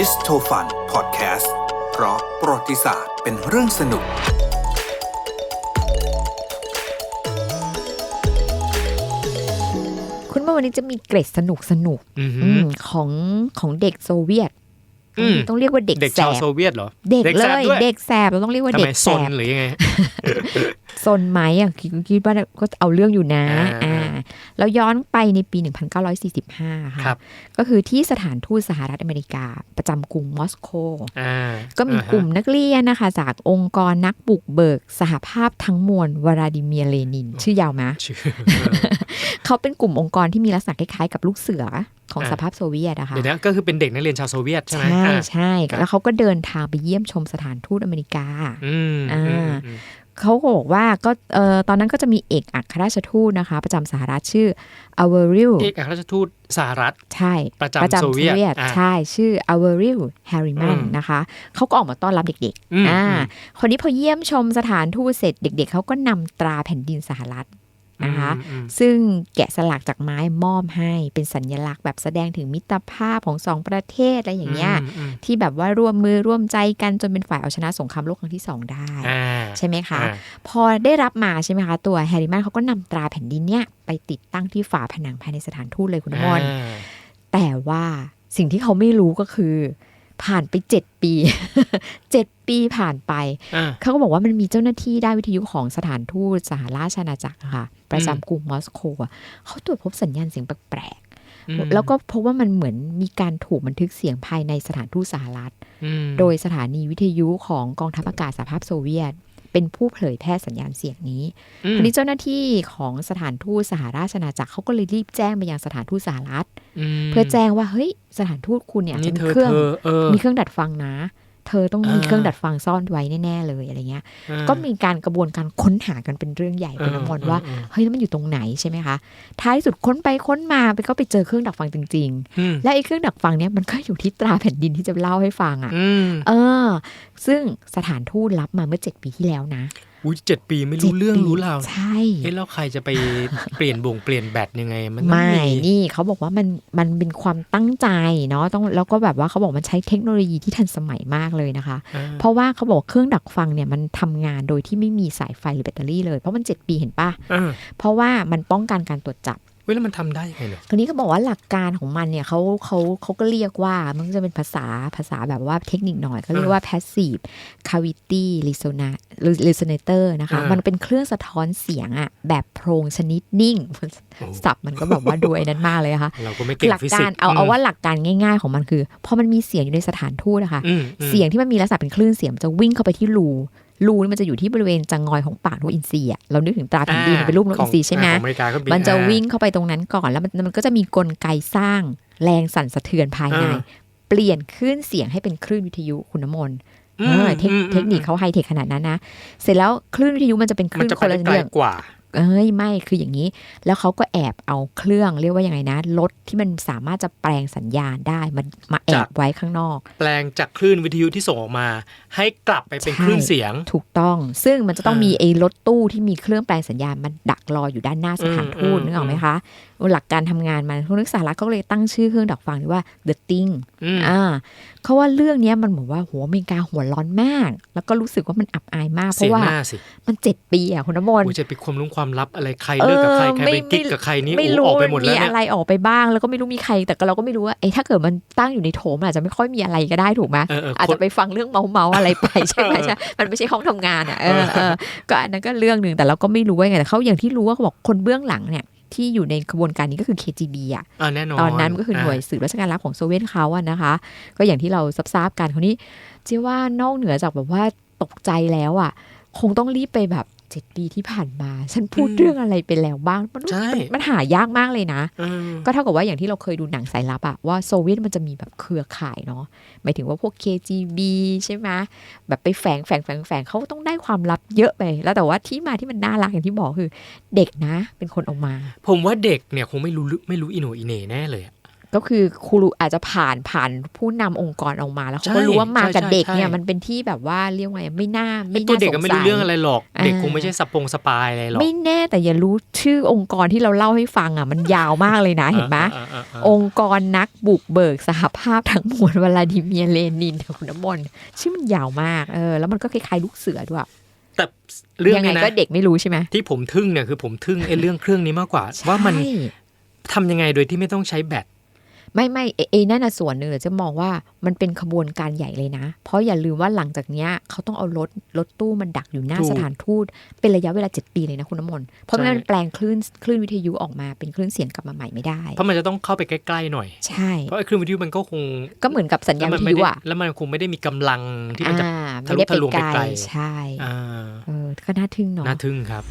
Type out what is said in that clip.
ดิสโทฟันพอดแคสต์เพราะประวัติศาสตร์เป็นเรื่องสนุก คุณว่าวันนี้จะมีเกร็ดสนุกสนุกอือหือือ มของของเด็กโซเวียต อืม ต้องเรียกว่าเด็กเด็กแสชาวบโซเวียตเหรอเด็กเลแสบย ด้วยเด็กแสบเราต้องเรียกว่าทำเด็ไมกซแสนบหรือยังไง ซนไหมอะคิดคิดว่าก็เอาเรื่องอยู่นะ อ่าอ่า แล้วย้อนไปในปี 1945 ค่ะครับก็คือที่สถานทูตสหรัฐอเมริกา ประจำกรุงมอสโกอ่าก็มีกลุ่มนักเรียนนะคะ จากองค์กรนักบุกเบิก สหภาพทั้งมวลวลาดิเมียร์เลนิน ชื่อยาวไหมชื่อเขาเป็นกลุ่มองค์กรที่มีลักษณะคล้ายๆกับลูกเสือของอ่าสหภาพโซเวียตนะคะเดี๋ยวนะก็คือเป็นเด็กนักเรียนชาวโซเวียตใช่ไหมใช่อ่าใช่แล้วเขาก็เดินทางไปเยี่ยมชมสถานทูตอเมริกาอืมอ่าอืมอืม เขาก็บอกว่าก็เอ่อตอนนั้นก็จะมีเอกอัครราชทูตนะคะ ประจำสหรัฐชื่ออเวอริลเอกอัครราชทูตสหรัฐใช่ประจำโซเวียตอ่าใช่ชื่ออเวอริลแฮร์ริแมนอืมนะคะเขาก็ออกมาต้อนรับเด็กอืมๆอ่าอืมคนนี้พอเยี่ยมชมสถานทูตเสร็จเด็ก ๆเขาก็นำตราแผ่นดินสหรัฐนะคะอืมอืมซึ่งแกะสลักจากไม้มอบให้เป็นสัญลักษณ์แบบแสดงถึงมิตรภาพของสองประเทศอะไรอย่างเงี้ยอืมที่แบบว่าร่วมมือร่วมใจกันจนเป็นฝ่ายเอาชนะสงครามโลกครั้งที่สองได้อ่า ใช่ไหมคะอ่าพอได้รับมาใช่ไหมคะ ตัวแฮร์รี่แมนเขาก็นำตราแผ่นดินเนี่ยไปติดตั้งที่ฝาผนังภายในสถานทูตเลยคุณอมรอ่าแต่ว่าสิ่งที่เขาไม่รู้ก็คือ ผ่านไปเจ็ดปีเจ็ดปีผ่านไปอ่าเขาก็บอกว่ามันมีเจ้าหน้าที่ได้านวิทยุของสถานทูตสหราชอาณาจักรอะค่ะ ประจำกรุงมอสโกอะเขาตรวจพบสัญญาณเสียงแปลกอืมๆแล้วก็พบว่ามันเหมือนมีการถูกบันทึกเสียงภายในสถานทูตสหรัฐอืมโดยสถานีวิทยุของกองทัพอากาศสหภาพโซเวียต เป็นผู้เผยแพร่สัญญาณเสียงนี้อืมทีนี้เจ้าหน้าที่ของสถานทูตสหราชอาณาจักรเขาก็เลยรีบแจ้งไปยังสถานทูตสหรัฐมเพื่อแจ้งว่าเฮ้ยสถานทูตคุณเนี่ยอาจนี่จะมีเธอเครื่องเธอเออมีเครื่องดัดฟังนะ เธอต้องมีอ่าเครื่องดัดฟังซ่อนไว้แน่ๆเลยอะไรเงี้ยอ่าก็มีการกระบวนการค้นหากันเป็นเรื่องใหญ่คุณน้ำมนต์ว่าอืมเฮ้ยแล้วมันอยู่ตรงไหนใช่ไหมคะท้ายสุดค้นไปค้นมาไปก็ไปเจอเครื่องดักฟังจริงอืมๆและไอ้เครื่องดักฟังเนี่ยมันก็อยู่ที่ตราแผ่นดินที่จะเล่าให้ฟังอะอืมเออ ซึ่งสถานทูตรับมาเมื่อเจ็ดปีที่แล้วนะอุ้ยเจ็ดปีไม่จ็รู้ดเรื่องปีรู้ราวใช่เอ๊ะแล้วใครจะไปเปลี่ยนบ่งเปลี่ยนแบตยังไง มันต้องไม่มีนี่เขาบอกว่ามันมันเป็นความตั้งใจเนาะต้องแล้วก็แบบว่าเขาบอกมันใช้เทคโนโลยีที่ทันสมัยมากเลยนะคะอ่าเพราะว่าเขาบอกเครื่องดักฟังเนี่ยมันทำงานโดยที่ไม่มีสายไฟหรือแบตเตอรี่เลย เพราะมัน 7 ปีเห็นปะอ่าเพราะว่ามันป้องกันการตรวจจับ เว้ยแล้วมันทำได้ยังไงเนี่ยทีนี้เขาบอกว่าหลักการของมันเนี่ยเขาเขาเขาก็เรียกว่ามันก็จะเป็นภาษาภาษาแบบว่าเทคนิคหน่อยเขาเรียกว่า passive cavity resonance resonator นะคะอ่ามัมันเป็นเครื่องสะท้อนเสียงอะแบบโพรงชนิดนิ่งสับมันก็แบบว่าด้วยนั้นมากเลยนะคะเราก็ไม่เก่งหลักฟิกาสิรกส์เอาเอามว่าหลักการง่ายๆของมันคือพอมันมีเสียงอยู่ในสถานทูตนะคะอืมอืมเสียงที่มันมีลักษณะเป็นคลื่นเสียงมันจะวิ่งเข้าไปที่รู รูนี่มันจะอยู่ที่บริเวณจังงอยของปากนกอินทรีอะเรานึกถึงตราแผ่นดินเป็นรูปนกอินทรีใช่ไหมของอเมริกาก็มันจะอ่าวิ่งเข้าไปตรงนั้นก่อนแล้วมันมันก็จะมีกลไกสร้างแรงสั่นสะเทือนภายในอ่าเปลี่ยนคลื่นเสียงให้เป็นคลื่นวิทยุคุณน้ำมนต์อืเอมอเทคอืมเทคนิคเขาไฮเทคขนาดนั้นนะ เสร็จแล้วคลื่นวิทยุมันจะเป็นคมันลื่นจะคไปนได้ละไกลเรื่องกว่า เอ้ยไม่คืออย่างนี้ แล้วเขาก็แอบเอาเครื่องเรียกว่ายังไงนะรถที่มันสามารถจะแปลงสัญญาณได้มันมาแอจาบกไว้ข้างนอก แปลงจากคลื่นวิทยุที่ส่งออกมา ให้กลับไปเป็นใช่คลื่นเสียง ถูกต้อง ซึ่งมันจะต้องอ่ามีมีไอ้รถตู้ที่มีเครื่องแปลงสัญญาณมันดักรออยู่ด้านหน้าสถานทูตอืมนึกออกไหมคะหลักการทำงานมันพวกนักสหรัฐเขาก็เลยตั้งชื่อเครื่องดักฟังนี้ว่า the thing อืมอ่าเขาว่าเรื่องเนี้ยมันเหมือนว่าโหอเมริกาหัวร้อนมาก แล้วก็รู้สึกว่ามันอับอายมากเพเสียราะว่าหน้าสิมันเจ็ดปีอะคุณน้ำมนต์โอ้ยจะไปความรู้ความลับอะไรใครเลิกกับใครเออใครไม่เป็นกิ๊กไม่กับใครนี่ไม่โอ้รู้ออกไปหมดแล้วมีเนี่ยอะไรออกไปบ้าง แล้วก็ไม่รู้มีใคร แต่ก็เราก็ไม่รู้ว่าเอ้ถ้าเกิดมันตั้งอยู่ในโถมนอาจจะไม่ค่อยมีอะไรก็ได้ถูกไหมเออเอออาจคนจะไปฟังเรื่องเมาเมาๆอะไรไปใช่ไหมเออใช่มันไม่ใช่ห้องทำงานอะเออเออก็อันนั้นก็เรื่องหนึ่งแต่เราก็ไม่รู้ว่าไงแต่เขาอย่างที่รู้ว่าเขาบอกคนเบื้องหลังเนี่ยที่อยู่ในกระบวนการนี้ก็คือ KGB อะอ่าแน่นอนตอนนั้นก็คือหน่วยาสืบราชการลับของโซเวียตเขาอะนะคะ ก็อย่างที่เราทราบๆกันคนนี้เชื่อว่านอกเหนือจากแบบว่าตกใจแล้วอะคงต้องรีบไปแบบ เจ็ดปีที่ผ่านมา ฉันพูดเรื่องอะไรไปแล้วบ้าง มันใช่มันมันหายากมากเลยนะอืมก็เท่ากับว่าอย่างที่เราเคยดูหนังสายลับอะว่าโซเวียตมันจะมีแบบเครือข่ายเนาะหมายถึงว่าพวก KGB ใช่ไหมแบบไปแฝงแฝงแฝงแฝงเขาต้องได้ความลับเยอะไป แล้วแต่ว่าที่มาที่มันน่ารักอย่างที่บอกคือ เด็กนะเป็นคนเออกมา ผมว่าเด็กเนี่ยคงไม่รู้ไม่รู้อิโหนอิเหน่แน่เลยอะ กก็คือครูอาจจะผ่านผ่านผู้นำองค์กรออกมาแล้วเขาก็ใช่รู้ว่ามากับใช่เด็กเนี่ยใช่มันเป็นที่แบบว่าเรียกว่าไงไม่น่าไม่ตัวน่าเด็กสก็งไม่สัรู้ยเรื่องอะไรหรอกอ่าเด็กคงไม่ใช่สปงสปายอะไรหรอกไม่แน่แต่อย่ารู้ชื่อองค์กรที่เราเล่าให้ฟังอะมันยาวมากเลยนะเห็นไหมอ่าอ่าอ่าองค์กรนักบุกเบิกสหภาพทั้งมวลวลาดิเมียร์เลนินค่ะคุณน้ำมนต์ชื่อมันยาวมากเออแล้วมันก็คล้ายๆลูกเสือด้วยแต่เรื่องยังไงนี้นะก็เด็กไม่รู้ใช่ไหมที่ผมทึ่งเนี่ยคือผมทึ่งไอ้เรื่องเครื่องนี้มากกว่า ว่ามันใช่ทำยังไงโดยที่ไม่ต้องใช้แบต ไม่ไม่เอเอนั่นน่ะส่วนหนึ่งเดี๋ยวจะมองว่ามันเป็นขบวนการใหญ่เลยนะ เพราะอย่าลืมว่าหลังจากเนี้ยเขาต้องเอารถรถตู้มันดักอยู่หน้าถูกสถานทูต เป็นระยะเวลาเจ็ดปีเลยนะคุณน้ำมนต์เพราะไม่งั้นใช่มันแปลงคลื่นคลื่นวิทยุออกมาเป็นคลื่นเสียงกลับมาใหม่ไม่ได้ เพราะมันจะต้องเข้าไปใกล้ๆหน่อย ใช่ เพราะไอ้เครื่องวิทยุมันก็คง ก็เหมือนกับสัญญาณแล้วมัวิทไม่ยุได้อะแล้วมันคงไม่ได้มีกำลังที่มันจะอ่าทะไม่ลุได้ไปทะลวงไกไปลไกลใช่อ่าเออก็น่าทึ่งเนาะน่าทึ่งครับ